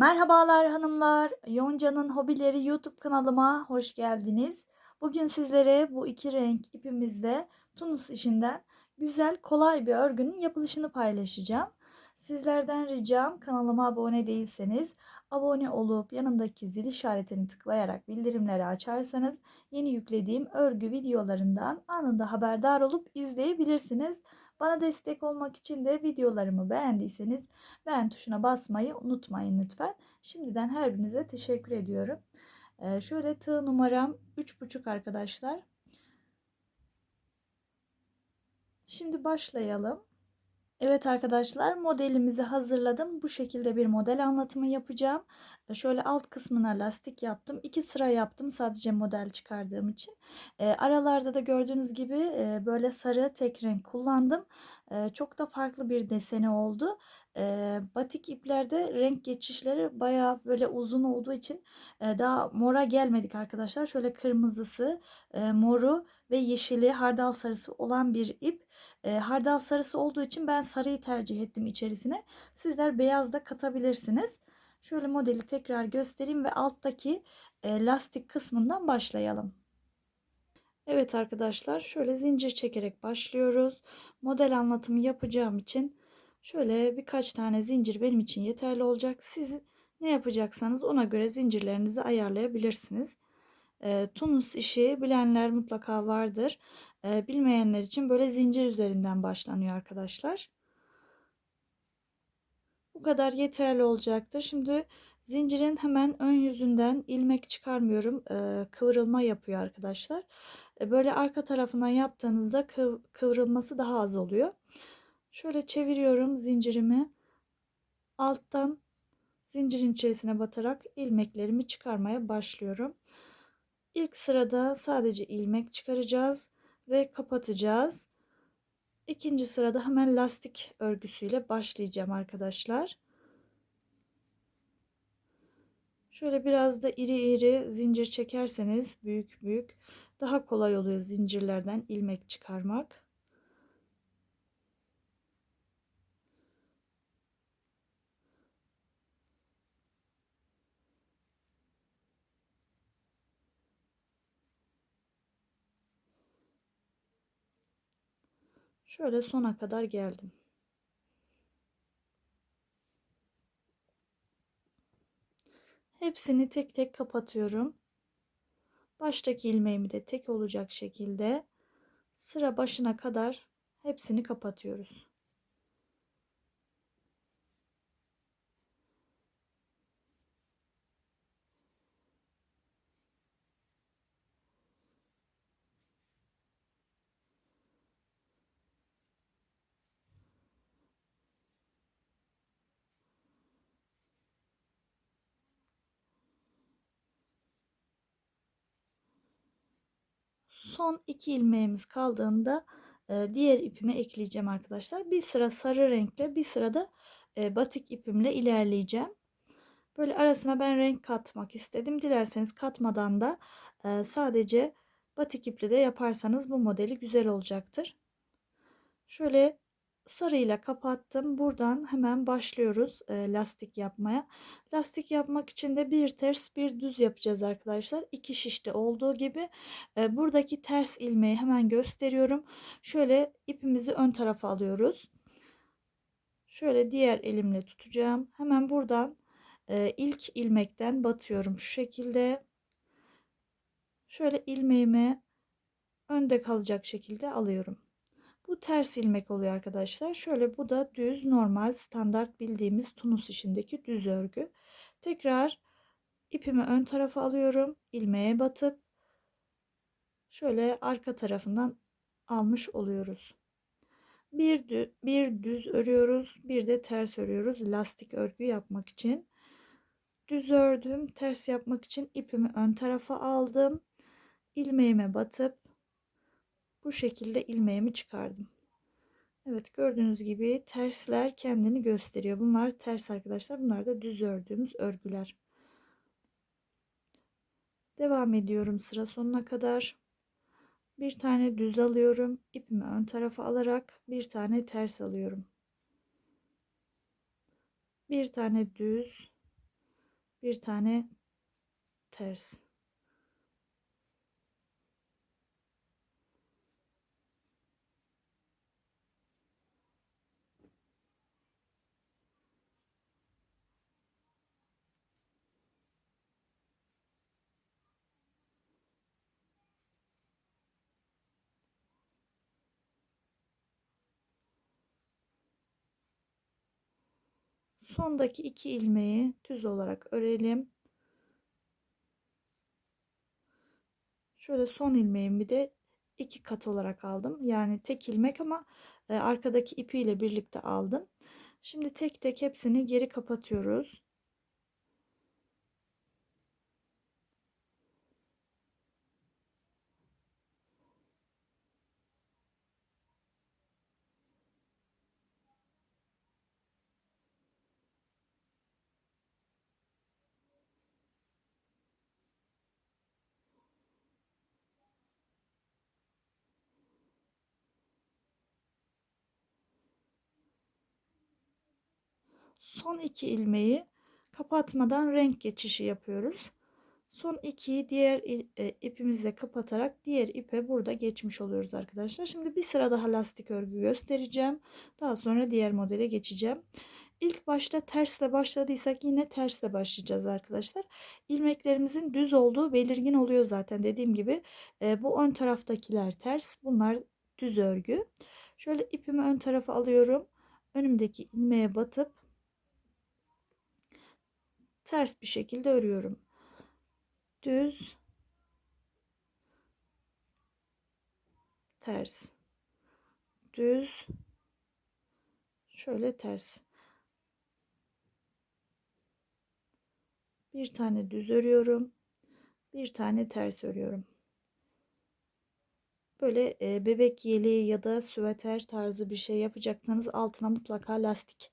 Merhabalar hanımlar. Yonca'nın Hobileri YouTube kanalıma hoş geldiniz. Bugün sizlere bu iki renk ipimizde Tunus işinden güzel kolay bir örgünün yapılışını paylaşacağım. Sizlerden ricam kanalıma abone değilseniz abone olup yanındaki zil işaretini tıklayarak bildirimleri açarsanız yeni yüklediğim örgü videolarından anında haberdar olup izleyebilirsiniz. Bana destek olmak için de videolarımı beğendiyseniz beğen tuşuna basmayı unutmayın lütfen. Şimdiden her birinize teşekkür ediyorum. Ee, şöyle tığ numaram 3,5 arkadaşlar. Şimdi başlayalım. Evet arkadaşlar modelimizi hazırladım. Bu şekilde bir model anlatımı yapacağım. Ee, şöyle alt kısmına lastik yaptım. İki sıra yaptım sadece model çıkardığım için. E, aralarda da gördüğünüz gibi e, böyle sarı tek renk kullandım. E, çok da farklı bir deseni oldu. E, batik iplerde renk geçişleri baya böyle uzun olduğu için e, daha mora gelmedik arkadaşlar. Şöyle kırmızısı, e, moru ve yeşili hardal sarısı olan bir ip. E, hardal sarısı olduğu için ben sarıyı tercih ettim içerisine. Sizler beyaz da katabilirsiniz. Şöyle modeli tekrar göstereyim ve alttaki lastik kısmından başlayalım. Evet arkadaşlar şöyle zincir çekerek başlıyoruz. Model anlatımı yapacağım için şöyle birkaç tane zincir benim için yeterli olacak. Siz ne yapacaksanız ona göre zincirlerinizi ayarlayabilirsiniz. E, Tunus işi bilenler mutlaka vardır. E, bilmeyenler için böyle zincir üzerinden başlanıyor arkadaşlar. Bu kadar yeterli olacaktır. Şimdi zincirin hemen ön yüzünden ilmek çıkarmıyorum. Kıvrılma yapıyor arkadaşlar. E, böyle arka tarafından yaptığınızda kıv kıvrılması daha az oluyor. Şöyle çeviriyorum zincirimi. Alttan zincirin içerisine batarak ilmeklerimi çıkarmaya başlıyorum. İlk sırada sadece ilmek çıkaracağız ve kapatacağız. İkinci sırada hemen lastik örgüsüyle başlayacağım arkadaşlar. Şöyle biraz da iri iri zincir çekerseniz büyük büyük daha kolay oluyor zincirlerden ilmek çıkarmak. Şöyle sona kadar geldim. Hepsini tek tek kapatıyorum. Baştaki ilmeğimi de tek olacak şekilde sıra başına kadar hepsini kapatıyoruz. Son iki ilmeğimiz kaldığında e, diğer ipimi ekleyeceğim arkadaşlar. Bir sıra sarı renkle bir sırada e, batik ipimle ilerleyeceğim. Böyle arasına ben renk katmak istedim. Dilerseniz katmadan da e, sadece batik iple de yaparsanız bu modeli güzel olacaktır. Şöyle sarıyla kapattım. Buradan hemen başlıyoruz e, lastik yapmaya. Lastik yapmak için de bir ters bir düz yapacağız arkadaşlar. İki şişte olduğu gibi e, buradaki ters ilmeği hemen gösteriyorum. Şöyle ipimizi ön tarafa alıyoruz. Şöyle diğer elimle tutacağım. Hemen buradan e, ilk ilmekten batıyorum şu şekilde. Şöyle ilmeğimi önde kalacak şekilde alıyorum. Bu ters ilmek oluyor arkadaşlar. Şöyle bu da düz normal standart bildiğimiz tunus işindeki düz örgü. Tekrar ipimi ön tarafa alıyorum. ilmeğe batıp şöyle arka tarafından almış oluyoruz. Bir, düz, bir düz örüyoruz, bir de ters örüyoruz lastik örgü yapmak için. Düz ördüm, ters yapmak için ipimi ön tarafa aldım. ilmeğime batıp bu şekilde ilmeğimi çıkardım. Evet gördüğünüz gibi tersler kendini gösteriyor. Bunlar ters arkadaşlar. Bunlar da düz ördüğümüz örgüler. Devam ediyorum sıra sonuna kadar. Bir tane düz alıyorum. İpimi ön tarafa alarak bir tane ters alıyorum. Bir tane düz. bir tane ters. Sondaki iki ilmeği düz olarak örelim. Şöyle son ilmeğimi de iki kat olarak aldım. Yani tek ilmek ama e, arkadaki ipiyle birlikte aldım. Şimdi tek tek hepsini geri kapatıyoruz. Son iki ilmeği kapatmadan renk geçişi yapıyoruz. Son ikiyi diğer e, ipimizle kapatarak diğer ipe burada geçmiş oluyoruz arkadaşlar. Şimdi bir sıra daha lastik örgü göstereceğim. Daha sonra diğer modele geçeceğim. İlk başta tersle başladıysak yine tersle başlayacağız arkadaşlar. İlmeklerimizin düz olduğu belirgin oluyor zaten dediğim gibi. E, bu ön taraftakiler ters. Bunlar düz örgü. Şöyle ipimi ön tarafa alıyorum. Önümdeki ilmeğe batıp ters bir şekilde örüyorum. Düz. Ters. Düz. Şöyle ters. Bir tane düz örüyorum. Bir tane ters örüyorum. Böyle e, bebek yeleği ya da süveter tarzı bir şey yapacaksanız altına mutlaka lastik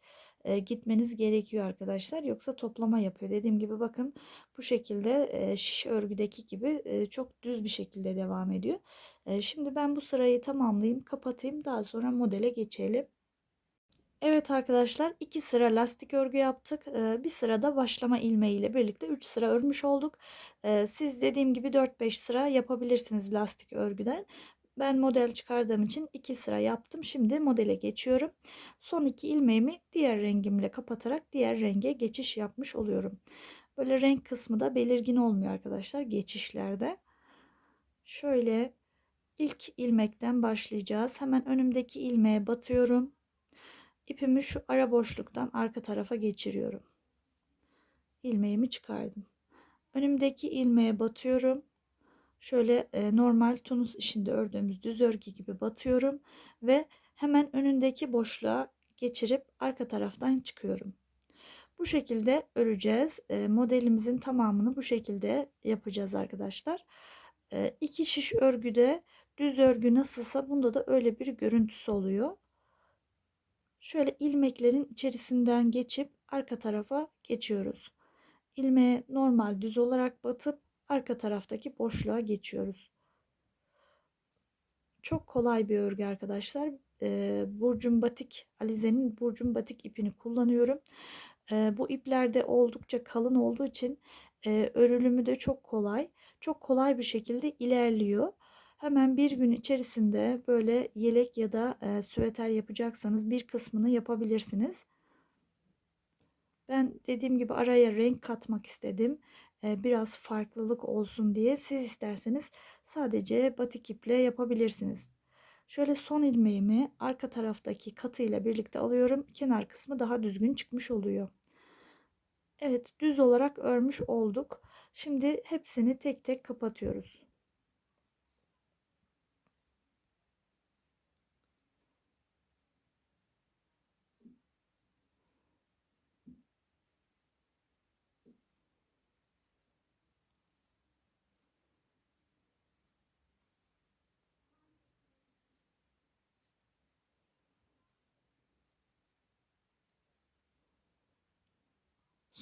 gitmeniz gerekiyor arkadaşlar. Yoksa toplama yapıyor. Dediğim gibi bakın bu şekilde e, şiş örgüdeki gibi çok düz bir şekilde devam ediyor. Şimdi ben bu sırayı tamamlayayım, kapatayım. Daha sonra modele geçelim. Evet arkadaşlar iki sıra lastik örgü yaptık. Bir sırada başlama ilmeği ile birlikte 3 sıra örmüş olduk. Siz dediğim gibi 4-5 sıra yapabilirsiniz lastik örgüden. Ben model çıkardığım için 2 sıra yaptım. Şimdi modele geçiyorum. Son iki ilmeğimi diğer rengimle kapatarak diğer renge geçiş yapmış oluyorum. Böyle renk kısmı da belirgin olmuyor arkadaşlar geçişlerde. Şöyle ilk ilmekten başlayacağız. Hemen önümdeki ilmeğe batıyorum. İpimi şu ara boşluktan arka tarafa geçiriyorum. İlmeğimi çıkardım. Önümdeki ilmeğe batıyorum şöyle e, normal tunus işinde ördüğümüz düz örgü gibi batıyorum ve hemen önündeki boşluğa geçirip arka taraftan çıkıyorum. Bu şekilde öreceğiz. E, modelimizin tamamını bu şekilde yapacağız arkadaşlar. E, iki şiş örgüde düz örgü nasılsa bunda da öyle bir görüntüsü oluyor. Şöyle ilmeklerin içerisinden geçip arka tarafa geçiyoruz. İlmeğe normal düz olarak batıp arka taraftaki boşluğa geçiyoruz. Çok kolay bir örgü arkadaşlar. E, Burcun Batik, Alize'nin Burcun Batik ipini kullanıyorum. E, bu iplerde oldukça kalın olduğu için e, örülümü de çok kolay. Çok kolay bir şekilde ilerliyor. Hemen bir gün içerisinde böyle yelek ya da e, süveter yapacaksanız bir kısmını yapabilirsiniz. Ben dediğim gibi araya renk katmak istedim biraz farklılık olsun diye siz isterseniz sadece batik iple yapabilirsiniz. Şöyle son ilmeğimi arka taraftaki katıyla birlikte alıyorum. Kenar kısmı daha düzgün çıkmış oluyor. Evet düz olarak örmüş olduk. Şimdi hepsini tek tek kapatıyoruz.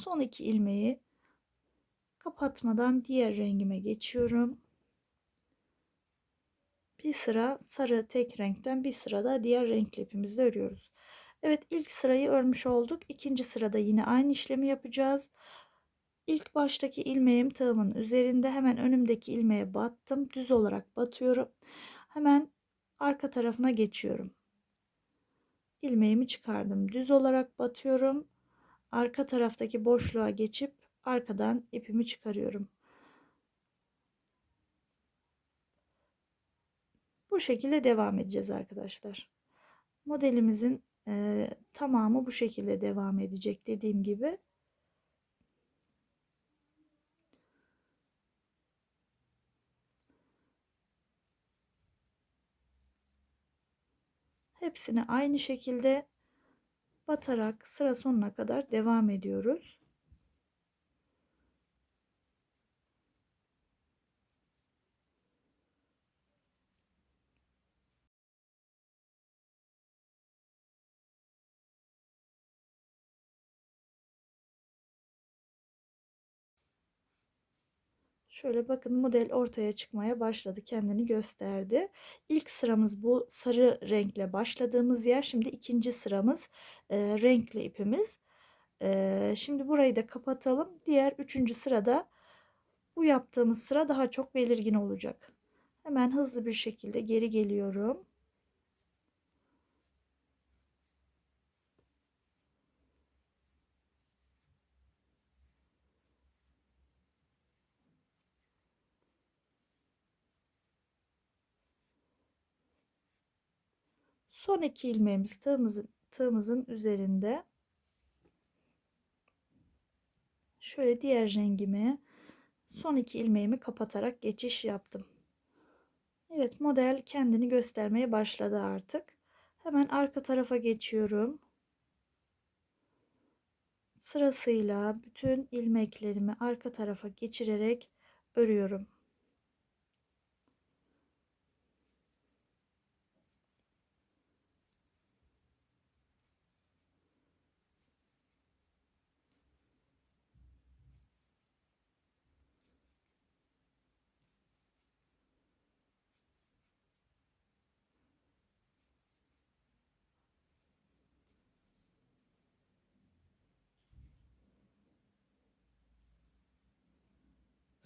Son iki ilmeği kapatmadan diğer rengime geçiyorum. Bir sıra sarı tek renkten bir sırada diğer renkli ipimizle örüyoruz. Evet ilk sırayı örmüş olduk. İkinci sırada yine aynı işlemi yapacağız. İlk baştaki ilmeğim tığımın üzerinde hemen önümdeki ilmeğe battım. Düz olarak batıyorum. Hemen arka tarafına geçiyorum. İlmeğimi çıkardım. Düz olarak batıyorum. Arka taraftaki boşluğa geçip arkadan ipimi çıkarıyorum. Bu şekilde devam edeceğiz arkadaşlar. Modelimizin e, tamamı bu şekilde devam edecek dediğim gibi. Hepsini aynı şekilde batarak sıra sonuna kadar devam ediyoruz. Şöyle bakın model ortaya çıkmaya başladı. Kendini gösterdi. İlk sıramız bu sarı renkle başladığımız yer. Şimdi ikinci sıramız e, renkli ipimiz. E, şimdi burayı da kapatalım. Diğer üçüncü sırada bu yaptığımız sıra daha çok belirgin olacak. Hemen hızlı bir şekilde geri geliyorum. Son iki ilmeğimiz tığımızın, tığımızın üzerinde. Şöyle diğer rengimi son iki ilmeğimi kapatarak geçiş yaptım. Evet model kendini göstermeye başladı artık. Hemen arka tarafa geçiyorum. Sırasıyla bütün ilmeklerimi arka tarafa geçirerek örüyorum.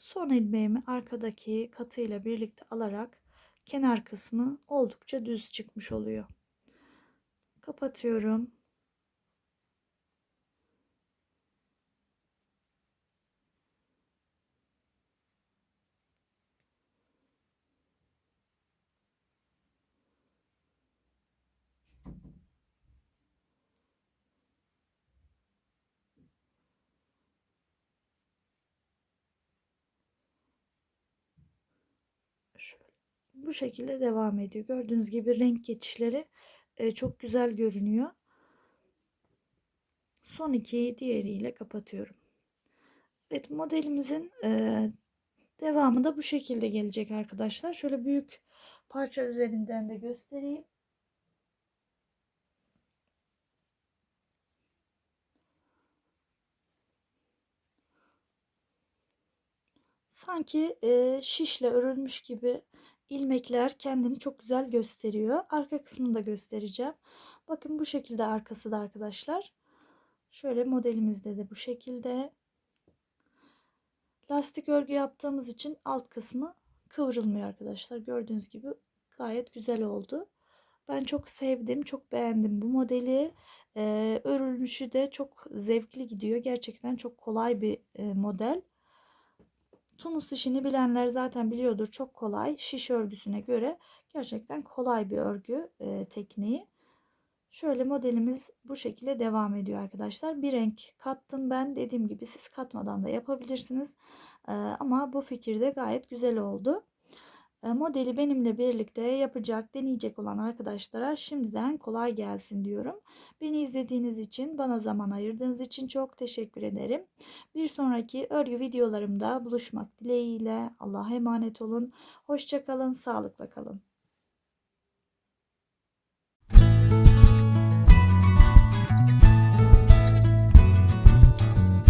Son ilmeğimi arkadaki katıyla birlikte alarak kenar kısmı oldukça düz çıkmış oluyor. Kapatıyorum. Şöyle. Bu şekilde devam ediyor. Gördüğünüz gibi renk geçişleri e, çok güzel görünüyor. Son iki diğeriyle kapatıyorum. Evet modelimizin e, devamı da bu şekilde gelecek arkadaşlar. Şöyle büyük parça üzerinden de göstereyim. Sanki e, şişle örülmüş gibi ilmekler kendini çok güzel gösteriyor. Arka kısmını da göstereceğim. Bakın bu şekilde arkası da arkadaşlar. Şöyle modelimizde de bu şekilde. Lastik örgü yaptığımız için alt kısmı kıvrılmıyor arkadaşlar. Gördüğünüz gibi gayet güzel oldu. Ben çok sevdim, çok beğendim bu modeli. Ee, örülmüşü de çok zevkli gidiyor. Gerçekten çok kolay bir e, model. Tunus işini bilenler zaten biliyordur. Çok kolay. Şiş örgüsüne göre gerçekten kolay bir örgü e, tekniği. Şöyle modelimiz bu şekilde devam ediyor arkadaşlar. Bir renk kattım ben. Dediğim gibi siz katmadan da yapabilirsiniz. E, ama bu fikir de gayet güzel oldu. E, modeli benimle birlikte yapacak, deneyecek olan arkadaşlara şimdiden kolay gelsin diyorum. Beni izlediğiniz için, bana zaman ayırdığınız için çok teşekkür ederim. Bir sonraki örgü videolarımda buluşmak dileğiyle Allah'a emanet olun. Hoşçakalın, sağlıkla kalın.